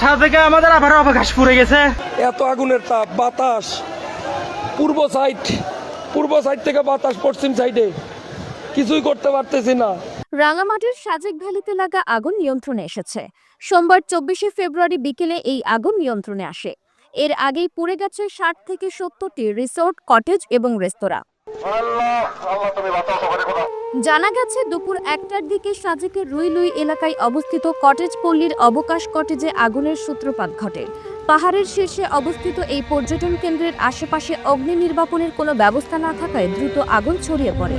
সাথে আমাদের আবার অবকাশ পুড়ে গেছে। এত আগুনের তাপ বাতাস। পূর্ব সাইড পূর্ব সাইড থেকে বাতাস পশ্চিম সাইডে কিছুই করতে পারতেছি না। রাঙামাটির সাজেক ভ্যালিতে লাগা আগুন নিয়ন্ত্রণে এসেছে। সোমবার চব্বিশে ফেব্রুয়ারি বিকেলে এই আগুন নিয়ন্ত্রণে আসে। এর আগেই পুড়ে গেছে ষাট থেকে সত্তরটি রিসোর্ট কটেজ এবং রেস্তোরাঁ। জানা গেছে, দুপুর একটার দিকে সাজেকের রুইলুই এলাকায় অবস্থিত কটেজ পল্লীর অবকাশ কটেজে আগুনের সূত্রপাত ঘটে। পাহাড়ের শীর্ষে অবস্থিত এই পর্যটন কেন্দ্রের আশেপাশে অগ্নি নির্বাপনের কোনো ব্যবস্থা না থাকায় দ্রুত আগুন ছড়িয়ে পড়ে।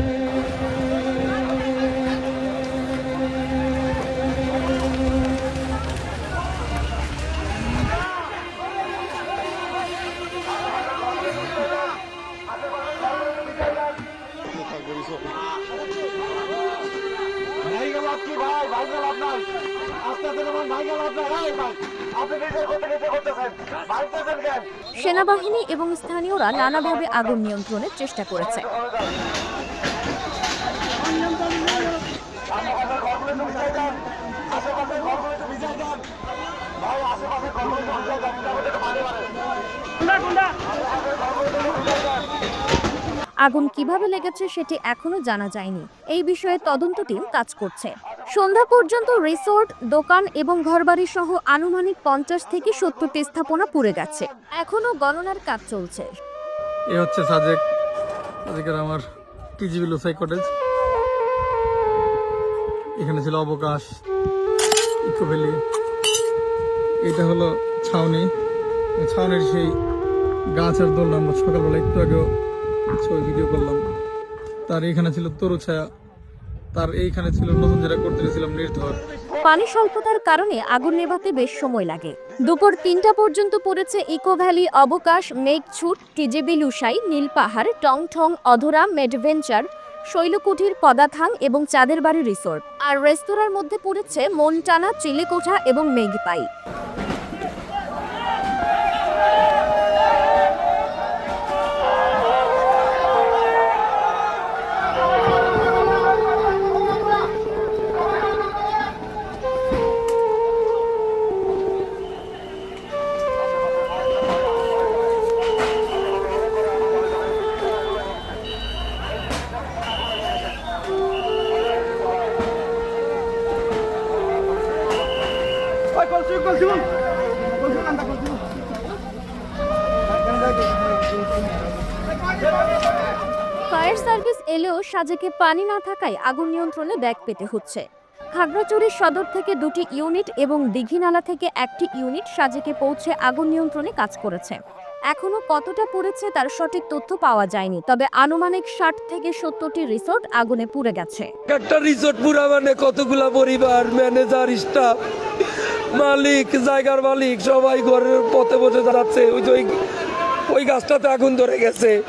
সেনাবাহিনী এবং স্থানীয়রা নানাভাবে আগুন নিয়ন্ত্রণের চেষ্টা করেছে। আগুন কীভাবে লেগেছে সেটি এখনও জানা যায়নি। এই বিষয়ে তদন্ত টিম কাজ করছে। সন্ধ্যা পর্যন্ত রিসোর্ট, দোকান এবং ঘরবাড়ি সহ আনুমানিক পঞ্চাশ থেকে সত্তরটি স্থাপনা পুড়ে গেছে। এখনও গণনার কাজ চলছে। এ হচ্ছে সাজেক। আমার টিজিবি কটেজ। এখানে ছিল অবকাশ এটা হলো ছাউনি। ছাউনির সেই গাছের দোলনা আমরা সকালবেলা একটু আগেও ছবি ভিডিও করলাম। তার এইখানে ছিল তরু ছায়া। তার এইখানে ছিল নতুন যেটা করতে গেছিলাম নির্ধর। পানি স্বল্পতার কারণে আগুন নেভাতে বেশ সময় লাগে। দুপুর তিনটা পর্যন্ত পড়েছে ইকো ভ্যালি, অবকাশ মেঘছুট টিজেবি লুসাই নীলপাহাড় টং ঠং অধরা, মেডভেঞ্চার, শৈলকুঠির, পদাথাং এবং চাঁদের বাড়ি রিসোর্ট। আর রেস্তোরাঁর মধ্যে পড়েছে মনটানা, চিলেকোঠা এবং মেঘপাই। ফায়ার সার্ভিস এলেও সাজেকে পানি না থাকায় আগুন নিয়ন্ত্রণে ব্যাগ পেতে হচ্ছে। খাগড়াছড়ির সদর থেকে দুটি ইউনিট এবং দীঘিনালা থেকে একটি ইউনিট সাজেকে পৌঁছে আগুন নিয়ন্ত্রণে কাজ করেছে। এখনও কতটা পড়েছে তার সঠিক তথ্য পাওয়া যায়নি তবে আনুমানিক ষাট থেকে সত্তরটি রিসোর্ট আগুনে পুড়ে গেছে। একটা রিসোর্ট পুরা মানে কতগুলা পরিবার ম্যানেজার স্টাফ মালিক, জায়গার মালিক, সবাই ঘরের পথে বসে দাঁড়াচ্ছে। ওই যে ওই- গাছটাতে এখন ধরে গেছে।